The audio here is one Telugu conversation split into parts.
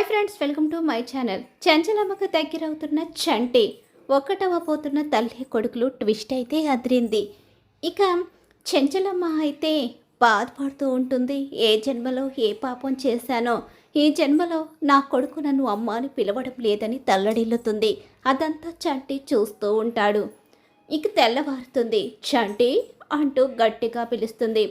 Hi friends welcome to my channel. చంచలమ్మకు దగ్గరవుతున్న చంటి ఒక్కటవ పోతున్న తల్లి కొడుకులు ట్విస్ట్ అయితే అదిరింది. ఇక చెంచలమ్మ అయితే బాధపడుతూ ఉంటుంది. ఏ జన్మలో ఏ పాపం చేశానో ఈ జన్మలో నా కొడుకు నన్ను అమ్మ అని పిలవడం లేదని తల్లడిల్లుతుంది. అదంతా చంటి చూస్తూ ఉంటాడు. ఇక తెల్లవారుతుంది. చంటి అంటూ గట్టిగా పిలుస్తుంది.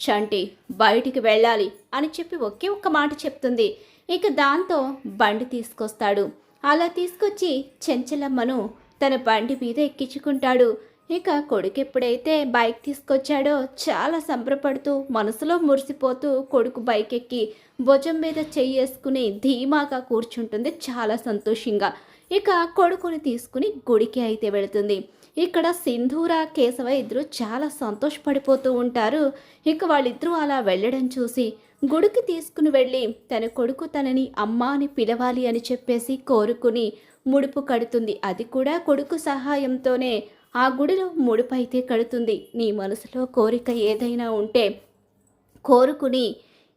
చంటి బయటికి వెళ్ళాలి అని చెప్పి ఒకే ఒక్క మాట చెప్తుంది. ఇక దాంతో బండి తీసుకొస్తాడు. అలా తీసుకొచ్చి చెంచలమ్మను తన బండి మీద ఎక్కించుకుంటాడు. ఇక కొడుకు ఎప్పుడైతే బైక్ తీసుకొచ్చాడో చాలా సంబరపడుతూ మనసులో మురిసిపోతూ కొడుకు బైక్ ఎక్కి భుజం మీద చెయ్యేసుకుని ధీమాగా కూర్చుంటుంది. చాలా సంతోషంగా. ఇక కొడుకుని తీసుకుని గుడికి అయితే వెళుతుంది. ఇక్కడ సింధూర కేశవ ఇద్దరు చాలా సంతోషపడిపోతూ ఉంటారు. ఇక వాళ్ళిద్దరూ అలా వెళ్ళడం చూసి గుడికి తీసుకుని వెళ్ళి తన కొడుకు తనని అమ్మ అని పిలవాలి అని చెప్పేసి కోరుకుని ముడుపు కడుతుంది. అది కూడా కొడుకు సహాయంతోనే ఆ గుడిలో ముడుపు అయితే కడుతుంది. నీ మనసులో కోరిక ఏదైనా ఉంటే కోరుకుని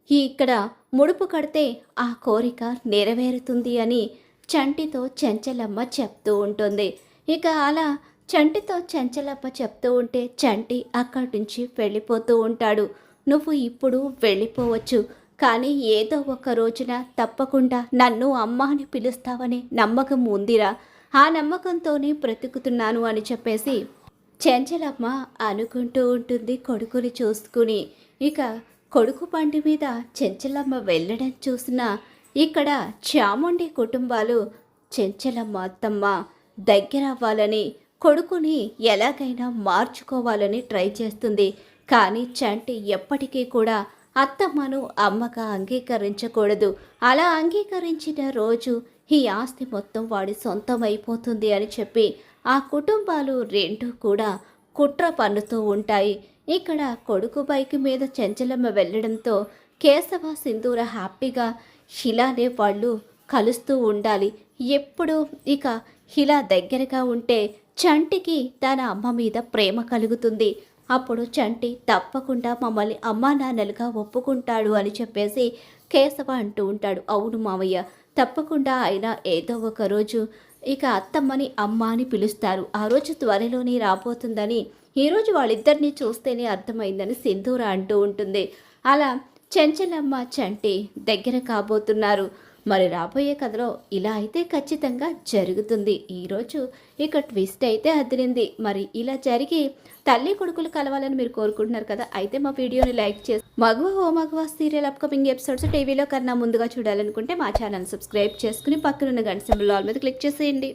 ఈ ఇక్కడ ముడుపు కడితే ఆ కోరిక నెరవేరుతుంది అని చంటితో చెంచలమ్మ చెప్తూ ఉంటుంది. ఇక అలా చంటితో చెంచలమ్మ చెప్తూ ఉంటే చంటి అక్కడి నుంచి వెళ్ళిపోతూ ఉంటాడు. నువ్వు ఇప్పుడు వెళ్ళిపోవచ్చు. కానీ ఏదో ఒక రోజున తప్పకుండా నన్ను అమ్మ అని పిలుస్తావనే నమ్మకం ఉందిరా. ఆ నమ్మకంతోనే బ్రతుకుతున్నాను అని చెప్పేసి చెంచలమ్మ అనుకుంటూ ఉంటుంది కొడుకుని చూసుకుని. ఇక కొడుకు బండి మీద చెంచలమ్మ వెళ్ళడం చూసిన ఇక్కడ చాముండి కుటుంబాలు చెంచలమ్మ అత్తమ్మ దగ్గర అవ్వాలని కొడుకుని ఎలాగైనా మార్చుకోవాలని ట్రై చేస్తుంది. కానీ చంటి ఎప్పటికీ కూడా అత్తమ్మను అమ్మగా అంగీకరించకూడదు. అలా అంగీకరించిన రోజు ఈ ఆస్తి మొత్తం వాడి సొంతం అయిపోతుంది అని చెప్పి ఆ కుటుంబాలు రెండు కూడా కుట్ర పన్నుతూ ఉంటాయి. ఇక్కడ కొడుకు బైక్ మీద చెంచలమ్మ వెళ్ళడంతో కేశవ సింధూర హ్యాపీగా ఇలానే వాళ్ళు కలుస్తూ ఉండాలి. ఎప్పుడు ఇక ఇలా దగ్గరగా ఉంటే చంటికి తన అమ్మ మీద ప్రేమ కలుగుతుంది. అప్పుడు చంటి తప్పకుండా మమ్మల్ని అమ్మా నాన్నలుగా ఒప్పుకుంటాడు అని చెప్పేసి కేశవ అంటూ ఉంటాడు. అవును మావయ్య తప్పకుండా ఆయన ఏదో ఒక రోజు ఇక అత్తమ్మని అమ్మ అని పిలుస్తారు. ఆ రోజు త్వరలోనే రాబోతుందని ఈరోజు వాళ్ళిద్దరిని చూస్తేనే అర్థమైందని సింధూర అంటూ ఉంటుంది. అలా చెంచలమ్మ చంటి దగ్గర కాబోతున్నారు. మరి రాబోయే కథలో ఇలా అయితే ఖచ్చితంగా జరుగుతుంది. ఈరోజు ఇక ట్విస్ట్ అయితే అదిరింది. మరి ఇలా జరిగి తల్లి కొడుకులు కలవాలని మీరు కోరుకుంటున్నారు కదా అయితే మా వీడియోని లైక్ చేసి Maguva O Maguva serial upcoming episodes టీవీలో కన్నా ముందుగా చూడాలనుకుంటే మా ఛానల్ సబ్స్క్రైబ్ చేసుకుని పక్కనున్న గంట సింబల్ ఆల్ మీద క్లిక్ చేసేయండి.